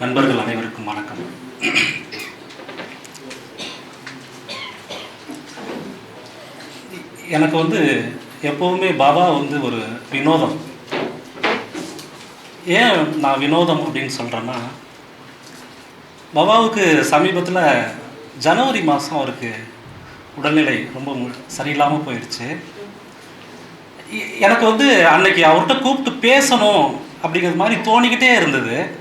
நண்பர்கள் அனைவருக்கும் வணக்கம். எனக்கு வந்து எப்போவுமே பாபா வந்து ஒரு வினோதம். ஏன் நான் வினோதம் அப்படின்னு சொல்கிறேன்னா பாபாவுக்கு சமீபத்தில் ஜனவரி மாதம் அவருக்கு உடல்நிலை ரொம்ப மு- சரியில்லாமல் போயிடுச்சு எனக்கு வந்து அன்னைக்கு அவர்கிட்ட கூப்பிட்டு பேசணும் அப்படிங்கிறது மாதிரி தோணிக்கிட்டே இருந்தது.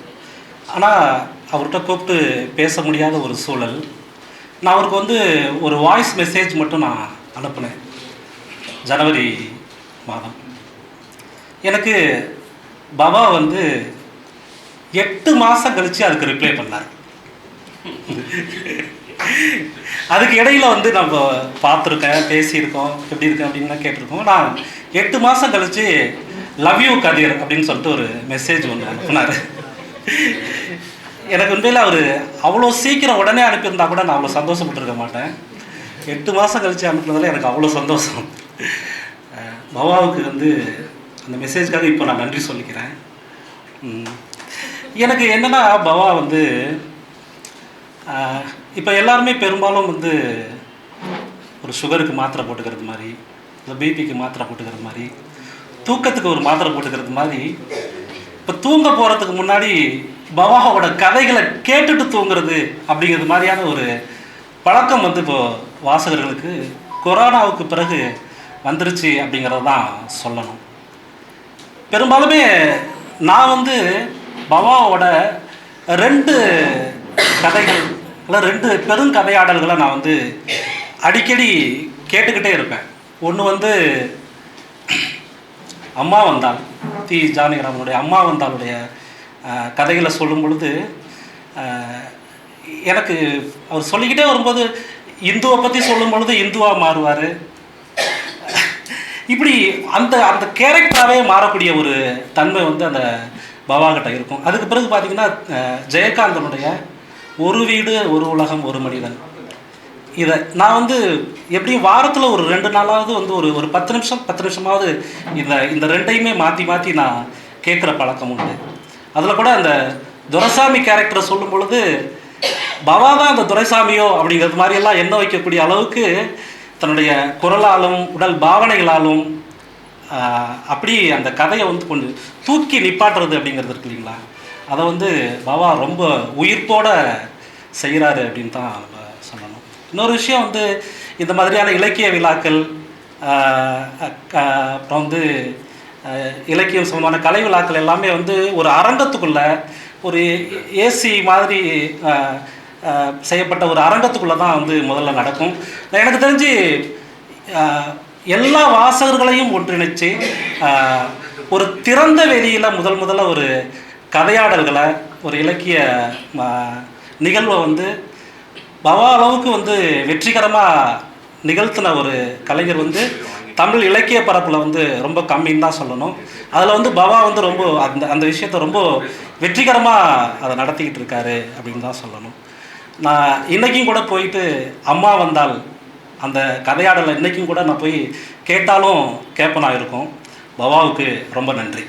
ஆனால் அவர்கிட்ட கூப்பிட்டு பேச முடியாத ஒரு சூழல். நான் அவருக்கு வந்து ஒரு வாய்ஸ் மெசேஜ் மட்டும் நான் அனுப்புனேன். ஜனவரி மாதம். எனக்கு பாபா வந்து எட்டு மாதம் கழித்து அதுக்கு ரிப்ளை பண்ணார். அதுக்கு இடையில வந்து நம்ம பார்த்துருக்கேன் பேசியிருக்கோம் எப்படி இருக்கேன் அப்படின்லாம் கேட்டிருக்கோம். நான் எட்டு மாதம் கழித்து லவ் யூ கதிர் அப்படின்னு சொல்லிட்டு ஒரு மெசேஜ் ஒன்று அனுப்புனார். எனக்கு உண்மையில் அவர் அவ்வளோ சீக்கிரம் உடனே அனுப்பியிருந்தா கூட நான் அவ்வளோ சந்தோஷப்பட்டிருக்க மாட்டேன். எட்டு மாதம் கழிச்சு அனுப்புனதில் எனக்கு அவ்வளோ சந்தோஷம். பவாவுக்கு வந்து அந்த மெசேஜ்க்காக இப்போ நான் நன்றி சொல்லிக்கிறேன். எனக்கு என்னன்னா பவா வந்து இப்போ எல்லாருமே பெரும்பாலும் வந்து ஒரு சுகருக்கு மாத்திரை போட்டுக்கிறது மாதிரி இல்லை பிபிக்கு மாத்திரை போட்டுக்கிறது மாதிரி தூக்கத்துக்கு ஒரு மாத்திரை போட்டுக்கிறது மாதிரி இப்போ தூங்க போகிறதுக்கு முன்னாடி பவாவோட கதைகளை கேட்டுட்டு தூங்குறது அப்படிங்கிறது மாதிரியான ஒரு பழக்கம் வந்து இப்போ வாசகர்களுக்கு கொரோனாவுக்கு பிறகு வந்துருச்சு அப்படிங்கிறத தான் சொல்லணும். பெரும்பாலுமே நான் வந்து பவாவோட ரெண்டு கதைகள் இல்லை ரெண்டு பெருங்கதையாடல்களை நான் வந்து அடிக்கடி கேட்டுக்கிட்டே இருப்பேன். ஒன்று வந்து அம்மா வந்தாள் பாரதி ஜானகிராமனுடைய அம்மா வந்தாளுடைய கதைகளை சொல்லும் பொழுது எனக்கு அவர் சொல்லிக்கிட்டே வரும்போது இந்துவை பற்றி சொல்லும் பொழுது இந்துவாக மாறுவார். இப்படி அந்த அந்த கேரக்டராகவே மாறக்கூடிய ஒரு தன்மை வந்து அந்த பாபா கிட்ட இருக்கும். அதுக்கு பிறகு பார்த்திங்கன்னா ஜெயகாந்தனுடைய ஒரு வீடு ஒரு உலகம் ஒரு மனிதன். இதை நான் வந்து எப்படியும் வாரத்தில் ஒரு ரெண்டு நாளாவது வந்து ஒரு ஒரு பத்து நிமிஷம் பத்து நிமிஷமாவது இந்த இந்த ரெண்டையுமே மாற்றி மாற்றி நான் கேட்குற பழக்கம் உண்டு. அதில் கூட அந்த துரைசாமி கேரக்டரை சொல்லும் பொழுது பவா தான் அந்த துரைசாமியோ அப்படிங்கிறது மாதிரியெல்லாம் எண்ண வைக்கக்கூடிய அளவுக்கு தன்னுடைய குரலாலும் உடல் பாவனைகளாலும் அப்படி அந்த கதையை வந்து கொஞ்சம் தூக்கி நிப்பாட்டுறது அப்படிங்கிறது இருக்கு இல்லைங்களா? அதை வந்து பாபா ரொம்ப உயிர்ப்போட செய்கிறாரு அப்படின்னு தான் நம்ம சொல்லணும். இன்னொரு விஷயம் வந்து இந்த மாதிரியான இலக்கிய விழாக்கள் அப்புறம் வந்து இலக்கியம் சம்பந்தமான கலை விழாக்கள் எல்லாமே வந்து ஒரு அரங்கத்துக்குள்ள ஒரு ஏசி மாதிரி செய்யப்பட்ட ஒரு அரங்கத்துக்குள்ளே தான் வந்து முதல்ல நடக்கும். எனக்கு தெரிஞ்சு எல்லா வாசகர்களையும் ஒன்றிணைச்சு ஒரு திறந்த வெளியில் முதல் முதல்ல ஒரு கதையாடல்களை ஒரு இலக்கிய நிகழ்வை வந்து பவா அளவுக்கு வந்து வெற்றிகரமாக நிகழ்த்தின ஒரு கலைஞர் வந்து தமிழ் இலக்கிய பரப்பில் வந்து ரொம்ப கம்மின்னு தான் சொல்லணும். அதில் வந்து பவா வந்து ரொம்ப அந்த அந்த விஷயத்த ரொம்ப வெற்றிகரமாக அதை நடத்திக்கிட்டு இருக்காரு அப்படின்னு தான் சொல்லணும். நான் இன்றைக்கும் கூட போயிட்டு அம்மா வந்தால் அந்த கதையாடலை இன்றைக்கும் கூட நான் போய் கேட்டாலும் கேட்பனாக இருக்கும் பவாவுக்கு ரொம்ப நன்றி.